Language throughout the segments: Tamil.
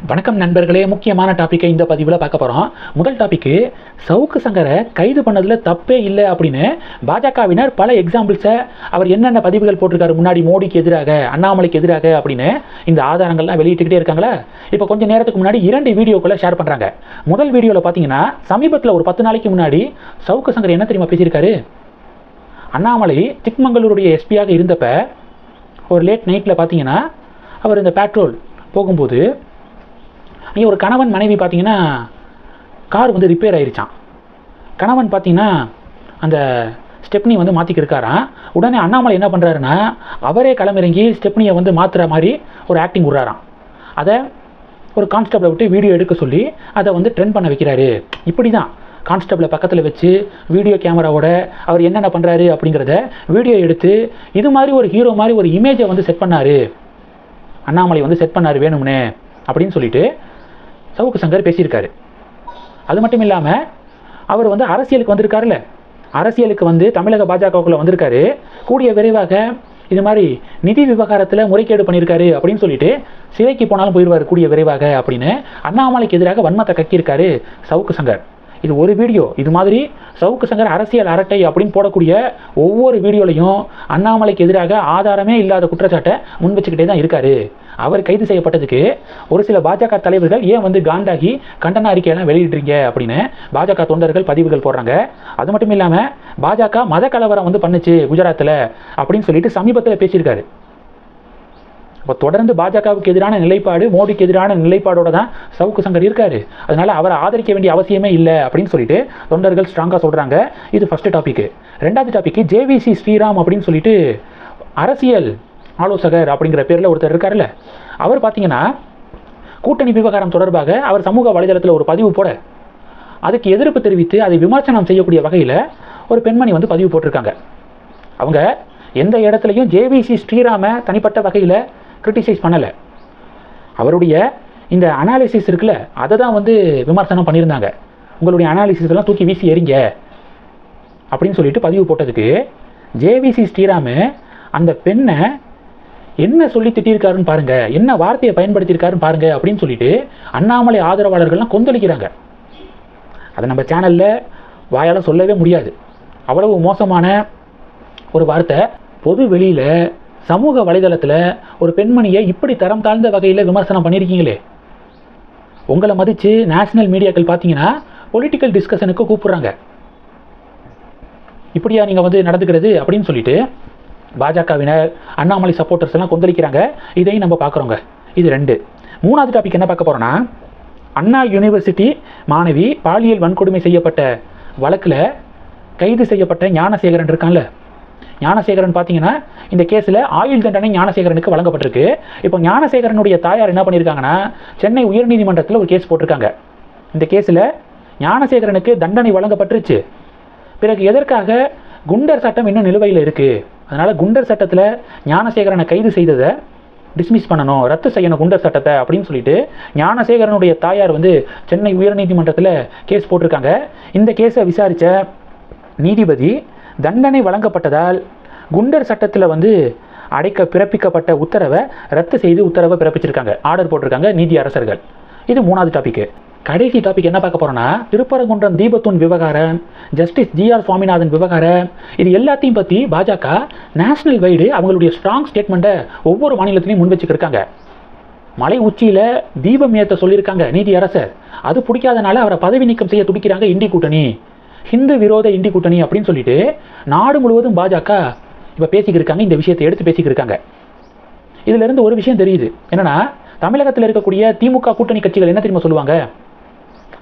வணக்கம் நண்பர்களே முக்கியமான டாப்பிக்கை இந்த பதிவில் பார்க்க போகிறோம் முதல் டாபிக்கு சவுக்கு சங்கரை கைது பண்ணதில் தப்பே இல்லை அப்படின்னு பாஜகவினர் பல எக்ஸாம்பிள்ஸை அவர் என்னென்ன பதிவுகள் போட்டிருக்காரு முன்னாடி மோடிக்கு எதிராக அண்ணாமலைக்கு எதிராக அப்படின்னு இந்த ஆதாரங்கள்லாம் வெளியிட்டுக்கிட்டே இருக்காங்களா? இப்போ கொஞ்சம் நேரத்துக்கு முன்னாடி இரண்டு வீடியோக்களை ஷேர் பண்ணுறாங்க முதல் வீடியோவில் பார்த்தீங்கன்னா சமீபத்தில் ஒரு பத்து நாளைக்கு முன்னாடி சவுக்கு சங்கர் என்ன தெரியுமா பேசியிருக்காரு? அண்ணாமலை சிக்மங்களூருடைய எஸ்பியாக இருந்தப்ப ஒரு லேட் நைட்டில் பார்த்தீங்கன்னா அவர் இந்த பெட்ரோல் போகும்போது நீ ஒரு கணவன் மனைவி பார்த்தீங்கன்னா கார் வந்து ரிப்பேர் ஆயிருச்சான் கணவன் பார்த்தீங்கன்னா அந்த ஸ்டெப்னி வந்து மாற்றிக்கிருக்காராம் உடனே அண்ணாமலை என்ன பண்ணுறாருன்னா அவரே களமிறங்கி ஸ்டெப்னியை வந்து மாற்றுற மாதிரி ஒரு ஆக்டிங் விட்றாராம். அதை ஒரு கான்ஸ்டபிளை விட்டு வீடியோ எடுக்க சொல்லி அதை வந்து ட்ரெண்ட் பண்ண வைக்கிறாரு. இப்படி தான் கான்ஸ்டபிளை பக்கத்தில் வச்சு வீடியோ கேமராவோட அவர் என்னென்ன பண்ணுறாரு அப்படிங்கிறத வீடியோ எடுத்து இது மாதிரி ஒரு ஹீரோ மாதிரி ஒரு இமேஜை வந்து செட் பண்ணார். அண்ணாமலை வந்து செட் பண்ணார் வேணும்னு அப்படின்னு சொல்லிட்டு சவுக்கு சங்கர் பேசியிருக்காரு. அது மட்டும் இல்லாமல் அவர் வந்து அரசியலுக்கு வந்திருக்காருல்ல. அரசியலுக்கு வந்து தமிழக பாஜகவுக்குள்ள வந்திருக்காரு. கூடிய விரைவாக இது மாதிரி நிதி விவகாரத்தில் முறைகேடு பண்ணியிருக்காரு அப்படின்னு சொல்லிட்டு சிறைக்கு போனாலும் போயிடுவார் கூடிய விரைவாக அப்படின்னு அண்ணாமலைக்கு எதிராக வன்மத்தை கக்கியிருக்காரு சவுக்கு சங்கர். இது ஒரு வீடியோ. இது மாதிரி சவுக்கு சங்கர் அரசியல் அரட்டை அப்படின்னு போடக்கூடிய ஒவ்வொரு வீடியோலையும் அண்ணாமலைக்கு எதிராக ஆதாரமே இல்லாத குற்றச்சாட்டை முன் வச்சுக்கிட்டே தான் இருக்காரு. அவர் கைது செய்யப்பட்டதுக்கு ஒரு சில பாஜக தலைவர்கள் ஏன் வந்து காண்டாகி கண்டன அறிக்கையெல்லாம் வெளியிடுறீங்க அப்படின்னு பாஜக தொண்டர்கள் பதிவுகள் போடுறாங்க. அது மட்டும் இல்லாமல் பாஜக மத கலவரம் வந்து பண்ணுச்சு குஜராத்தில் அப்படின்னு சொல்லிட்டு சமீபத்தில் பேசியிருக்காரு. இப்போ தொடர்ந்து பாஜகவுக்கு எதிரான நிலைப்பாடு மோடிக்கு எதிரான நிலைப்பாடோட தான் சவுக்கு சங்கர் இருக்காரு. அதனால அவரை ஆதரிக்க வேண்டிய அவசியமே இல்லை அப்படின்னு சொல்லிட்டு தொண்டர்கள் ஸ்ட்ராங்காக சொல்கிறாங்க இது ஃபர்ஸ்ட் டாபிக் ரெண்டாவது டாபிக் ஜேவிசி ஸ்ரீராம் அப்படின்னு சொல்லிட்டு அரசியல் ஆலோசகர் அப்படிங்கிற பேரில் ஒருத்தர் இருக்கார்ல அவர் பார்த்தீங்கன்னா கூட்டணி விவகாரம் தொடர்பாக அவர் சமூக வலைதளத்தில் ஒரு பதிவு போட அதுக்கு எதிர்ப்பு தெரிவித்து அதை விமர்சனம் செய்யக்கூடிய வகையில் ஒரு பெண்மணி வந்து பதிவு போட்டிருக்காங்க. அவங்க எந்த இடத்துலையும் ஜேவிசி ஸ்ரீராம தனிப்பட்ட வகையில் கிரிட்டிசைஸ் பண்ணலை. அவருடைய இந்த அனாலிசிஸ் இருக்குல்ல அதை தான் வந்து விமர்சனம் பண்ணியிருந்தாங்க. உங்களுடைய அனாலிசிஸ்லாம் தூக்கி வீசி எறிங்க. அப்படின்னு சொல்லிட்டு பதிவு போட்டதுக்கு ஜேவிசி ஸ்ரீராமு அந்த பெண்ணை என்ன சொல்லி திட்டியிருக்காருன்னு பாருங்க என்ன வார்த்தையை பயன்படுத்தியிருக்காருன்னு பாருங்க அப்படின்னு சொல்லிட்டு அண்ணாமலை ஆதரவாளர்கள்லாம் கொந்தளிக்கிறாங்க. அதை நம்ம சேனலில் வாயால் சொல்லவே முடியாது. அவ்வளவு மோசமான ஒரு வார்த்தை. பொது வெளியில் சமூக வலைதளத்தில் ஒரு பெண்மணியை இப்படி தரம் தாழ்ந்த வகையில் விமர்சனம் பண்ணியிருக்கீங்களே உங்களை மதித்து நேஷனல் மீடியாக்கள் பார்த்தீங்கன்னா பொலிட்டிக்கல் டிஸ்கஷனுக்கு கூப்பிட்றாங்க. இப்படியா நீங்கள் வந்து நடந்துக்கிறது அப்படின்னு சொல்லிட்டு பாஜகவினர் அண்ணாமலை சப்போர்ட்டர்ஸ் எல்லாம் கொந்தளிக்கிறாங்க. இதையும் நம்ம பார்க்குறோங்க இது ரெண்டு. மூணாவது டாபிக் என்ன பார்க்க போகிறோன்னா அண்ணா யூனிவர்சிட்டி மாணவி பாலியல் வன்கொடுமை செய்யப்பட்ட வழக்கில் கைது செய்யப்பட்ட ஞானசேகரன் இருக்கான்ல. ஞானசேகரன் பார்த்தீங்கன்னா இந்த கேஸில் ஆயுள் தண்டனை ஞானசேகரனுக்கு வழங்கப்பட்டிருக்கு. இப்போ ஞானசேகரனுடைய தாயார் என்ன பண்ணியிருக்காங்கன்னா சென்னை உயர்நீதிமன்றத்தில் ஒரு கேஸ் போட்டிருக்காங்க. இந்த கேஸில் ஞானசேகரனுக்கு தண்டனை வழங்கப்பட்டுருச்சு. பிறகு எதற்காக குண்டர் சட்டம் இன்னும் நிலுவையில் இருக்குது அதனால் குண்டர் சட்டத்தில் ஞானசேகரனை கைது செய்ததை டிஸ்மிஸ் பண்ணணும் ரத்து செய்யணும் குண்டர் சட்டத்தை அப்படின்னு சொல்லிட்டு ஞானசேகரனுடைய தாயார் வந்து சென்னை உயர்நீதிமன்றத்தில் கேஸ் போட்டிருக்காங்க. இந்த கேஸை விசாரித்த நீதிபதி தண்டனை வழங்கப்பட்டதால் குண்டர் சட்டத்தில் வந்து அடைக்க பிறப்பிக்கப்பட்ட உத்தரவை ரத்து செய்து உத்தரவை பிறப்பிச்சிருக்காங்க. ஆர்டர் போட்டிருக்காங்க நீதி அரசர்கள். இது மூணாவது டாபிக் கடைசி டாபிக் என்ன பார்க்க போறோம்னா திருப்பரங்குன்றம் தீபத்தூன் விவகாரம் ஜஸ்டிஸ் ஜி ஆர் சுவாமிநாதன் விவகாரம் இது எல்லாத்தையும் பற்றி பாஜக நேஷனல் வைடு அவங்களுடைய ஸ்ட்ராங் ஸ்டேட்மெண்ட்டை ஒவ்வொரு மாநிலத்திலையும் முன் வச்சுக்கிருக்காங்க. மலை உச்சியில் தீபம் ஏற்ற சொல்லியிருக்காங்க நீதி அரசர். அது பிடிக்காதனால அவரை பதவி நீக்கம் செய்ய துடிக்கிறாங்க இந்தி கூட்டணி. ஹிந்து விரோத இந்தி கூட்டணி அப்படின்னு சொல்லிட்டு நாடு முழுவதும் பாஜக இப்போ பேசிக்கிருக்காங்க இந்த விஷயத்தை எடுத்து பேசிக்கிருக்காங்க இதுல இருந்து ஒரு விஷயம் தெரியுது. என்னன்னா தமிழகத்தில் இருக்கக்கூடிய திமுக கூட்டணி கட்சிகள் என்ன தெரியுமா சொல்லுவாங்க?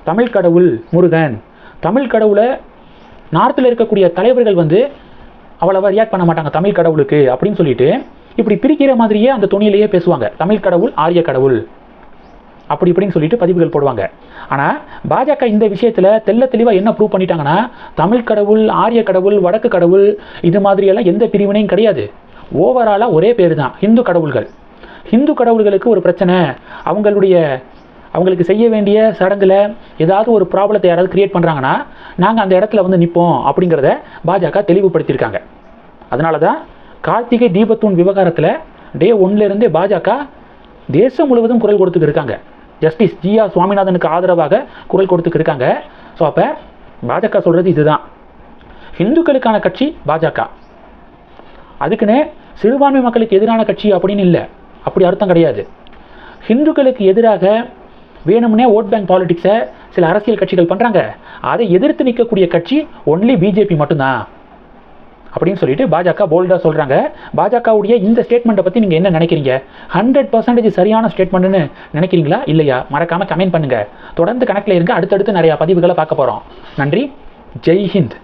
தமிழ் கடவுள் முருகன். தமிழ் கடவுளை நார்த்தில் இருக்கக்கூடிய தலைவர்கள் வந்து அவ்வளவா ரியாக்ட் பண்ண மாட்டாங்க தமிழ் கடவுளுக்கு அப்படின்னு சொல்லிட்டு இப்படி பிரிக்கிற மாதிரியே அந்த துணியிலேயே பேசுவாங்க. தமிழ் கடவுள் ஆரிய கடவுள். அப்படி இப்படின்னு சொல்லிட்டு பதிவுகள் போடுவாங்க. ஆனால் பாஜக இந்த விஷயத்தில் தெள்ள தெளிவாக என்ன ப்ரூவ் பண்ணிட்டாங்கன்னா தமிழ் கடவுள் ஆரிய கடவுள் வடக்கு கடவுள் இது மாதிரியெல்லாம் எந்த பிரிவினையும் கிடையாது. ஓவராலாக ஒரே பேர் தான் ஹிந்து கடவுள்கள். ஹிந்து கடவுள்களுக்கு ஒரு பிரச்சனை அவங்களுடைய அவங்களுக்கு செய்ய வேண்டிய சடங்கில் ஏதாவது ஒரு ப்ராப்ளத்தை யாராவது கிரியேட் பண்ணுறாங்கன்னா நாங்கள் அந்த இடத்துல வந்து நிற்போம் அப்படிங்கிறத பாஜக தெளிவுபடுத்தியிருக்காங்க. அதனால தான் கார்த்திகை தீபத்தூன் விவகாரத்தில் டே ஒன்லேருந்தே பாஜக தேசம் முழுவதும் குரல் கொடுத்துட்டு இருக்காங்க. ஜஸ்டிஸ் ஜி ஆர் சுவாமிநாதனுக்கு ஆதரவாக குரல் கொடுத்துக்கு இருக்காங்க. ஸோ அப்போ பாஜக சொல்கிறது இதுதான். இந்துக்களுக்கான கட்சி பாஜக. அதுக்குன்னு சிறுபான்மை மக்களுக்கு எதிரான கட்சி அப்படின்னு இல்லை. அப்படி அர்த்தம் கிடையாது. ஹிந்துக்களுக்கு எதிராக வேணும்னே ஓட் பேங்க் பாலிடிக்ஸை சில அரசியல் கட்சிகள் பண்ணுறாங்க அதை எதிர்த்து நிற்கக்கூடிய கட்சி ஒன்லி பிஜேபி மட்டும்தான். அப்படின்னு சொல்லிட்டு பாஜக போல்டாக சொல்கிறாங்க பாஜகவுடைய இந்த ஸ்டேட்மெண்ட்டை பற்றி நீங்கள் என்ன நினைக்கிறீங்க? ஹண்ட்ரட் பர்சன்டேஜ் சரியான ஸ்டேட்மெண்ட்னு நினைக்கிறீங்களா? இல்லையா? மறக்காமல் கமெண்ட் பண்ணுங்கள் தொடர்ந்து கணக்கில் இருக்க அடுத்தடுத்து நிறையா பதிவுகளை பார்க்க போகிறோம் நன்றி. ஜெய் ஹிந்த்.